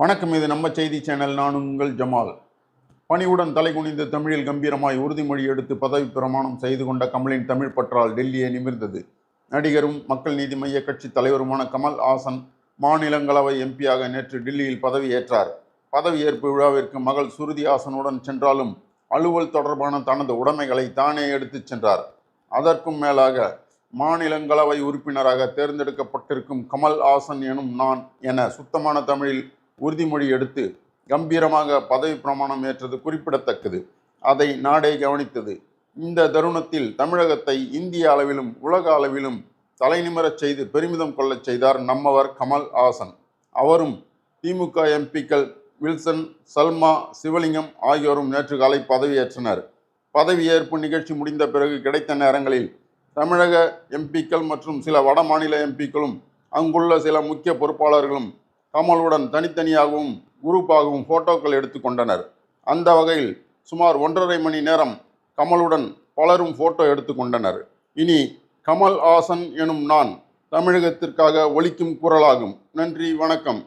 வணக்கம் இது நம்ம செய்தி சேனல். நான் உங்கள் ஜமால். பணிவுடன் தலைகுனிந்து தமிழில் கம்பீரமாய் உறுதிமொழி எடுத்து பதவி பிரமாணம் செய்து கொண்ட கமலின் தமிழ் பற்றால் டெல்லியை நிமிர்ந்தது. நடிகரும் மக்கள் நீதி மைய கட்சி தலைவருமான கமல் ஹாசன் மாநிலங்களவை எம்பியாக நேற்று டெல்லியில் பதவியேற்றார் பதவியேற்பு விழாவிற்கு மகள் சுருதி ஹாசனுடன் சென்றாலும் அலுவல் தொடர்பான தனது உடைமைகளை தானே எடுத்துச் சென்றார். அதற்கும் மேலாக மாநிலங்களவை உறுப்பினராக தேர்ந்தெடுக்கப்பட்டிருக்கும் கமல் ஹாசன் எனும் நான் என சுத்தமான தமிழில் உறுதிமொழி எடுத்து கம்பீரமாக பதவி பிரமாணம் ஏற்றது குறிப்பிடத்தக்கது. அதை நாடே கவனித்தது. இந்த தருணத்தில் தமிழகத்தை இந்திய அளவிலும் உலக அளவிலும் தலைநிமரச் செய்து பெருமிதம் கொள்ளச் செய்தார் நம்மவர் கமல் ஹாசன். அவரும் திமுக எம்பிக்கள் வில்சன் சல்மா சிவலிங்கம் ஆகியோரும் நேற்று காலை பதவியேற்றனர் பதவியேற்பு நிகழ்ச்சி முடிந்த பிறகு கிடைத்த நேரங்களில் தமிழக எம்பிக்கள் மற்றும் சில வட மாநில எம்பிக்களும் அங்குள்ள சில முக்கிய பொறுப்பாளர்களும் கமலுடன் தனித்தனியாகவும் குரூப்பாகவும் போட்டோக்கள் எடுத்துக்கொண்டனர் அந்த வகையில் சுமார் ஒன்றரை மணி நேரம் கமலுடன் பலரும் போட்டோ எடுத்துக்கொண்டனர் இனி கமல் ஹாசன் எனும் நான் தமிழகத்திற்காக ஒலிக்கும் குரலாகும். நன்றி வணக்கம்.